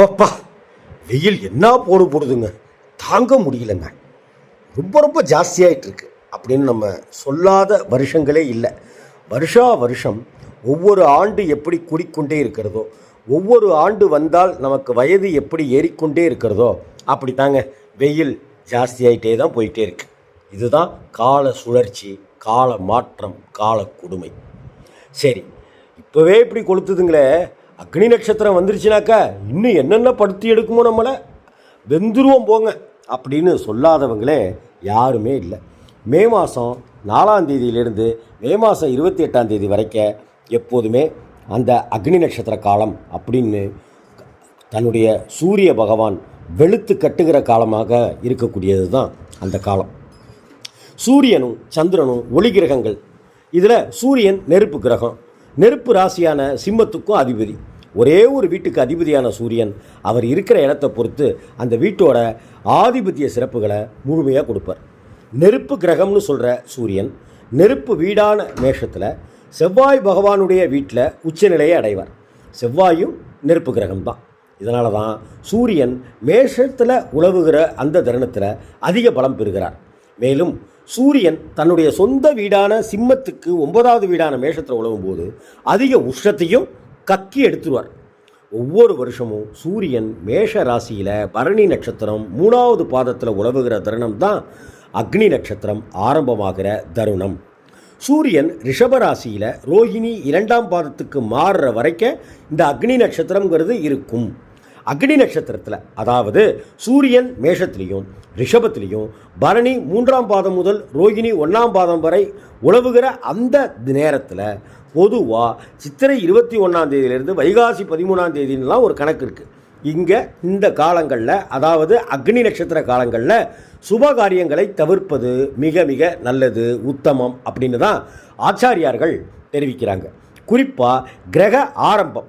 அப்பப்பா. வெயில் என்ன போடு போடுதுங்க. தாங்க முடியலங்க. ரொம்ப ரொம்ப ஜாஸ்தியாயிட்டு இருக்கு அப்படின்னு நம்ம சொல்லாத வருஷங்களே இல்லை. வருஷா வருஷம் ஒவ்வொரு ஆண்டு எப்படி கூடிக்கொண்டே இருக்கிறதோ ஒவ்வொரு ஆண்டு வந்தால் நமக்கு வயது எப்படி ஏறிக்கொண்டே இருக்கிறதோ அப்படி தாங்க வெயில் ஜாஸ்தியாயிட்டே தான் போயிட்டே இருக்கு. இதுதான் கால சுழற்சி கால மாற்றம் கால கொடுமை. சரி இப்போவே இப்படி கொளுத்துதுங்களே. அக்னி நட்சத்திரம் வந்துருச்சுனாக்கா இன்னும் என்னென்ன படுத்தி எடுக்குமோ நம்மளை? வெந்துருவோம் போங்க. அப்படின்னு சொல்லாதவங்களே யாருமே இல்லை. மே மாதம் நாலாம் தேதியிலிருந்து மே மாதம் இருபத்தி எட்டாம் தேதி வரைக்கும் எப்போதுமே அந்த அக்னி நட்சத்திர காலம் அப்படின்னு தன்னுடைய சூரிய பகவான் வெளுத்து கட்டுகிற காலமாக இருக்கக்கூடியது தான் அந்த காலம். சூரியனும் சந்திரனும் ஒளி கிரகங்கள் இதில் சூரியன் நெருப்பு கிரகம். நெருப்பு ராசியான சிம்மத்துக்கும் அதிபதி. ஒரே ஒரு வீட்டுக்கு அதிபதியான சூரியன் அவர் இருக்கிற இடத்தை பொறுத்து அந்த வீட்டோட ஆதிபத்திய சிறப்புகளை முழுமையாக கொடுப்பார். நெருப்பு கிரகம்னு சொல்கிற சூரியன் நெருப்பு வீடான மேஷத்தில் செவ்வாய் பகவானுடைய வீட்டில் உச்சநிலையை அடைவார். செவ்வாயும் நெருப்பு கிரகம் தான். இதனால தான் சூரியன் மேஷத்தில் உழவுகிற அந்த தருணத்தில் அதிக பலம் பெறுகிறார். மேலும் சூரியன் தன்னுடைய சொந்த வீடான சிம்மத்துக்கு ஒன்பதாவது வீடான மேஷத்தில் உழவும் போது அதிக உஷ்ணத்தையும் கக்கி எடுத்துருவார். ஒவ்வொரு வருஷமும் சூரியன் மேஷ ராசியில் பரணி நட்சத்திரம் மூணாவது பாதத்தில் உழவுகிற தருணம் தான் அக்னி நட்சத்திரம் ஆரம்பமாகிற தருணம். சூரியன் ரிஷபராசியில் ரோஹிணி இரண்டாம் பாதத்துக்கு மாறுற வரைக்கும் இந்த அக்னி நட்சத்திரங்கிறது இருக்கும். அக்னி நட்சத்திரத்தில் அதாவது சூரியன் மேஷத்திலையும் ரிஷபத்திலையும் பரணி மூன்றாம் பாதம் முதல் ரோகிணி ஒன்றாம் பாதம் வரை உழவுகிற அந்த நேரத்தில் பொதுவாக சித்திரை இருபத்தி ஒன்றாம் தேதியிலேருந்து வைகாசி பதிமூணாம் தேதின்லாம் ஒரு கணக்கு இருக்குது இங்கே இந்த காலங்களில் அதாவது அக்னி நட்சத்திர காலங்களில் சுப காரியங்களை தவிர்ப்பது மிக மிக நல்லது உத்தமம் அப்படின்னு தான் ஆச்சாரியார்கள் தெரிவிக்கிறாங்க. குறிப்பாக கிரக ஆரம்பம்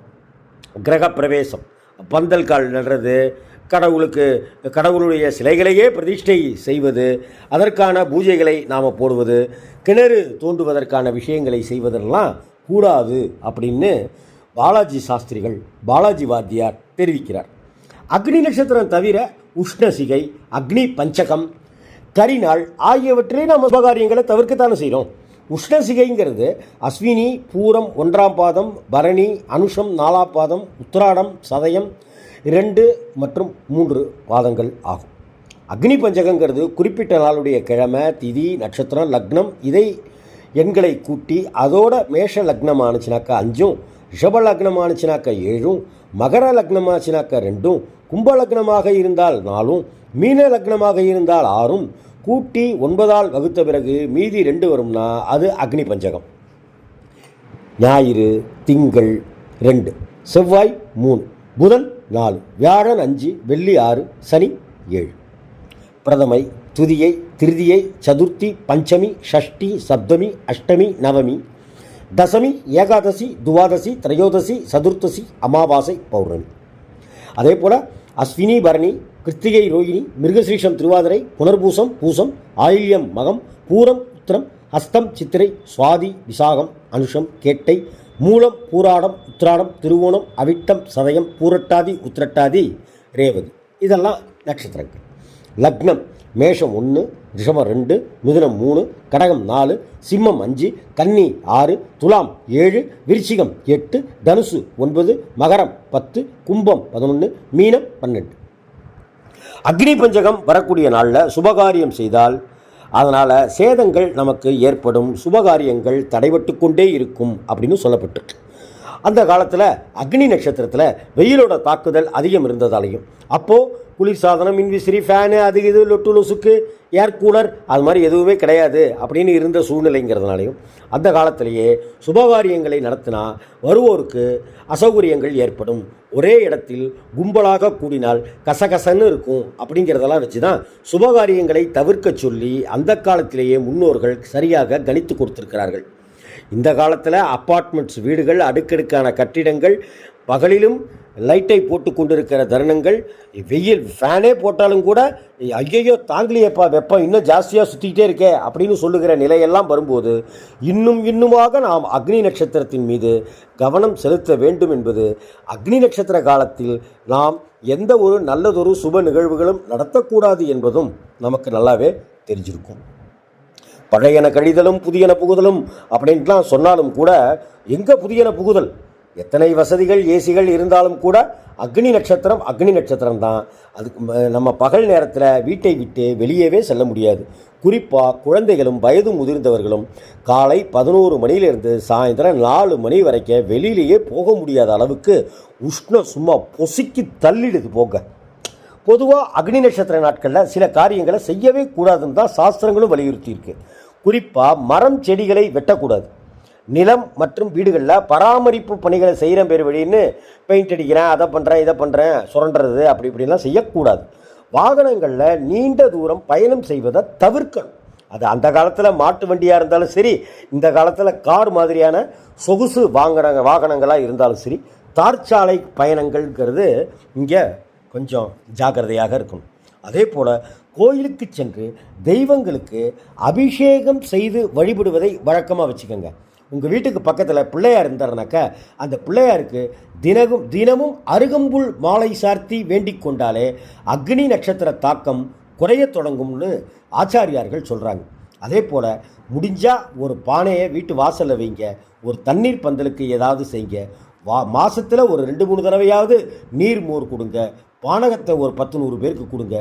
கிரக பிரவேசம். பந்தல் கால் நடுறது கடவுளுக்கு கடவுளுடைய சிலைகளையே பிரதிஷ்டை செய்வது அதற்கான பூஜைகளை நாம் போடுவது கிணறு தோண்டுவதற்கான விஷயங்களை செய்வதெல்லாம் கூடாது அப்படின்னு பாலாஜி சாஸ்திரிகள் பாலாஜி வாத்தியார் தெரிவிக்கிறார். அக்னி நட்சத்திரம் தவிர உஷ்ணசிகை அக்னி பஞ்சகம் கரிநாள் ஆகியவற்றை நாம் உபகாரியங்களை தவிர்க்கத்தானே செய்கிறோம் உஷ்ணசிகைங்கிறது அஸ்வினி பூரம் ஒன்றாம் பாதம் பரணி அனுஷம் நாலாம் பாதம் உத்திராடம் சதயம் இரண்டு மற்றும் மூன்று பாதங்கள் ஆகும். அக்னி பஞ்சகங்கிறது குறிப்பிட்ட நாளுடைய கிழமை திதி நட்சத்திரம் லக்னம். இதை எண்களை கூட்டி அதோட மேஷ லக்னம் ஆணுச்சுனாக்கா அஞ்சும் ரிஷப லக்னம் ஆணுச்சுனாக்கா ஏழும் மகர லக்னம் ஆச்சுனாக்கா ரெண்டும் கும்ப லக்னமாக இருந்தால் நாலும் மீன லக்னமாக இருந்தால் ஆறும் கூட்டி ஒன்பதால் வகுத்த பிறகு மீதி ரெண்டு வரும்னா அது அக்னி பஞ்சகம். ஞாயிறு திங்கள் ரெண்டு செவ்வாய் மூணு புதன் நாலு வியாழன் அஞ்சு வெள்ளி ஆறு சனி ஏழு. பிரதமை துதியை திருதியை சதுர்த்தி பஞ்சமி ஷஷ்டி சப்தமி அஷ்டமி நவமி தசமி ஏகாதசி துவாதசி திரையோதசி சதுர்த்தசி அமாவாசை பௌர்ணமி. அதே போல் அஸ்வினி பரணி கிருத்திகை ரோகிணி மிருகசீஷம் திருவாதிரை புனர்பூசம் பூசம் ஆயில்யம் மகம் பூரம் உத்திரம் ஹஸ்தம் சித்திரை சுவாதி விசாகம் அனுஷம் கேட்டை மூலம் பூராடம் உத்திராடம் திருவோணம் அவிட்டம் சதயம் பூரட்டாதி உத்திரட்டாதி ரேவதி. இதெல்லாம் நட்சத்திரங்கள். லக்னம் மேஷம் ஒன்று ரிஷமம் ரெண்டு மிதுனம் மூணு கடகம் நாலு சிம்மம் அஞ்சு கன்னி ஆறு துலாம் ஏழு விருச்சிகம் எட்டு தனுசு ஒன்பது மகரம் பத்து கும்பம் பதினொன்று மீனம் பன்னெண்டு. அக்னி பஞ்சகம் வரக்கூடிய நாளில் சுபகாரியம் செய்தால் அதனால் சேதங்கள் நமக்கு ஏற்படும் சுபகாரியங்கள் தடைபட்டு கொண்டே இருக்கும் அப்படின்னு சொல்லப்பட்டிருக்கு. அந்த காலத்தில் அக்னி நட்சத்திரத்தில் வெயிலோட தாக்குதல் அதிகம் இருந்ததாலையும். அப்போது குளிர்சாதனம் மின்விசிறி ஃபேனு அது இது லொட்டு லொசுக்கு ஏர் கூலர் அது மாதிரி எதுவுமே கிடையாது அப்படின்னு இருந்த சூழ்நிலைங்கிறதுனாலையும் அந்த காலத்திலேயே சுபகாரியங்களை நடத்தினா வருவோருக்கு அசௌகரியங்கள் ஏற்படும். ஒரே இடத்தில் கும்பலாக கூடினால் கசகசன்னு இருக்கும் அப்படிங்கிறதெல்லாம் வச்சு தான் சுபகாரியங்களை தவிர்க்க சொல்லி அந்த காலத்திலேயே முன்னோர்கள் சரியாக கணித்து கொடுத்துருக்கிறார்கள். இந்த காலத்தில் அப்பார்ட்மெண்ட்ஸ் வீடுகள் அடுக்கடுக்கான கட்டிடங்கள் பகலிலும் லைட்டை போட்டு கொண்டிருக்கிற தருணங்கள் வெயில் ஃபேனே போட்டாலும் கூட ஐயையோ தாங்கலையப்பா வெப்பம் இன்னும் ஜாஸ்தியாக சுற்றிக்கிட்டே இருக்கே அப்படின்னு சொல்லுகிற நிலையெல்லாம் வரும்போது இன்னும் இன்னுமாக நாம் அக்னி நட்சத்திரத்தின் மீது கவனம் செலுத்த வேண்டும் என்பது அக்னி நட்சத்திர காலத்தில் நாம் எந்த ஒரு நல்லதொரு சுப நிகழ்வுகளும் நடத்தக்கூடாது என்பதும் நமக்கு நல்லாவே தெரிஞ்சிருக்கும். பழையன கழிதலும் புதியன புகுதலும் அப்படின்ட்டுலாம் சொன்னாலும் கூட எங்கே புதியன புகுதல்? எத்தனை வசதிகள் ஏசிகள் இருந்தாலும் கூட அக்னி நட்சத்திரம் அக்னி நட்சத்திரம் தான். அதுக்கு நம்ம பகல் நேரத்தில் வீட்டை விட்டு வெளியவே செல்ல முடியாது. குறிப்பாக குழந்தைகளும் வயது முதிர்ந்தவர்களும் காலை பதினோரு மணியிலிருந்து சாயந்தரம் நாலு மணி வரைக்கும் வெளியிலேயே போக முடியாத அளவுக்கு உஷ்ணம் சும்மா பொசுக்கி தள்ளிடுது போக பொதுவாக அக்னி நட்சத்திர நாட்களில் சில காரியங்களை செய்யவே கூடாதுன்னு தான் சாஸ்திரங்களும் வலியுறுத்தியிருக்கு. குறிப்பாக மரம் செடிகளை வெட்டக்கூடாது. நிலம் மற்றும் வீடுகளில் பராமரிப்பு பணிகளை செய்கிற பேர் வழின்னு பெயிண்ட் அடிக்கிறேன் அதை பண்ணுறேன் இதை பண்ணுறேன் சுரண்டுறது அப்படி இப்படிலாம் செய்யக்கூடாது. வாகனங்களில் நீண்ட தூரம் பயணம் செய்வதை தவிர்க்கணும். அது அந்த காலத்தில் மாட்டு வண்டியாக இருந்தாலும் சரி இந்த காலத்தில் கார் மாதிரியான சொகுசு வாங்கின வாகனங்களாக இருந்தாலும் சரி தார்ச்சாலை பயணங்கள்ங்கிறது இங்கே கொஞ்சம் ஜாக்கிரதையாக இருக்கணும். அதே போல் கோயிலுக்கு சென்று தெய்வங்களுக்கு அபிஷேகம் செய்து வழிபடுவதை வழக்கமாக வச்சுக்கோங்க. உங்கள் வீட்டுக்கு பக்கத்தில் பிள்ளையார் இருந்தாருனாக்கா அந்த பிள்ளையாருக்கு தினமும் தினமும் அருகம்புல் மாலை சார்த்தி வேண்டிக் கொண்டாலே அக்னி நட்சத்திர தாக்கம் குறைய தொடங்கும்னு ஆச்சாரியார்கள் சொல்கிறாங்க அதே போல் முடிஞ்சால் ஒரு பானையை வீட்டு வாசலில் வைங்க ஒரு தண்ணீர் பந்தலுக்கு ஏதாவது செய்யுங்க வா மாதத்தில் ஒரு ரெண்டு மூணு தடவையாவது நீர் மோர் கொடுங்க பானகத்தை ஒரு பத்து நூறு பேருக்கு கொடுங்க.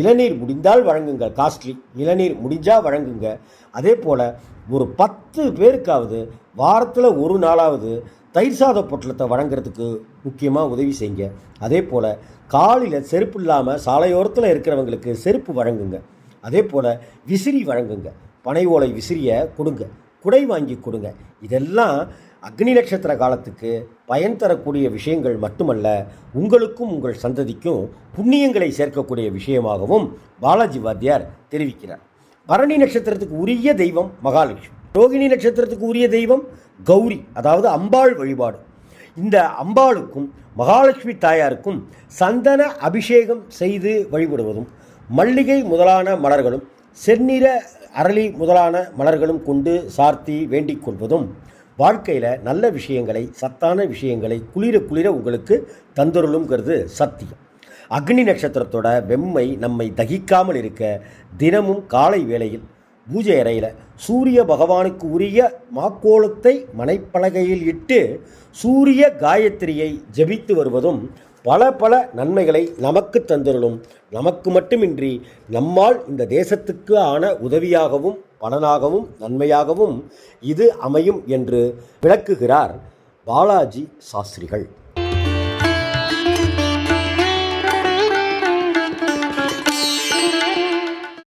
இளநீர் முடிந்தால் வழங்குங்க. காஸ்ட்லி இளநீர் முடிஞ்சால் வழங்குங்க. அதே போல் ஒரு பத்து பேருக்காவது வாரத்தில் ஒரு நாளாவது தயிர் சாத பொட்டலத்தை வழங்குறதுக்கு முக்கியமாக உதவி செய்யுங்க. அதே போல் காலில் செருப்பு இல்லாமல் சாலையோரத்தில் இருக்கிறவங்களுக்கு செருப்பு வழங்குங்க. அதே போல் விசிறி வழங்குங்க. பனை ஓலை விசிறியை கொடுங்க. குடை வாங்கி கொடுங்க. இதெல்லாம் அக்னி நட்சத்திர காலத்துக்கு பயன் தரக்கூடிய விஷயங்கள் மட்டுமல்ல உங்களுக்கும் உங்கள் சந்ததிக்கும் புண்ணியங்களை சேர்க்கக்கூடிய விஷயமாகவும் பாலாஜி வாத்தியார் தெரிவிக்கிறார். பரணி நட்சத்திரத்துக்கு உரிய தெய்வம் மகாலட்சுமி. ரோகிணி நட்சத்திரத்துக்கு உரிய தெய்வம் கௌரி அதாவது அம்பாள் வழிபாடு. இந்த அம்பாளுக்கும் மகாலட்சுமி தாயாருக்கும் சந்தன அபிஷேகம் செய்து வழிபடுவதும் மல்லிகை முதலான மலர்களும் செந்நிற அரளி முதலான மலர்களும் கொண்டு சார்த்தி வேண்டிக் கொள்வதும் வாழ்க்கையில் நல்ல விஷயங்களை சத்தான விஷயங்களை குளிர குளிர உங்களுக்கு தந்தருளுங்கிறது சத்தியம். அக்னி நட்சத்திரத்தோட வெம்மை நம்மை தகிக்காமல் இருக்க தினமும் காலை வேளையில் பூஜை அறையில் சூரிய பகவானுக்கு உரிய மாக்கோலத்தை மனைப்பலகையில் இட்டு சூரிய காயத்ரியை ஜெபித்து வருவதும் பல பல நன்மைகளை நமக்கு தந்திருளும். நமக்கு மட்டுமின்றி நம்மால் இந்த தேசத்துக்கு ஆன உதவியாகவும் பலனாகவும் நன்மையாகவும் இது அமையும் என்று விளக்குகிறார் பாலாஜி சாஸ்திரிகள்.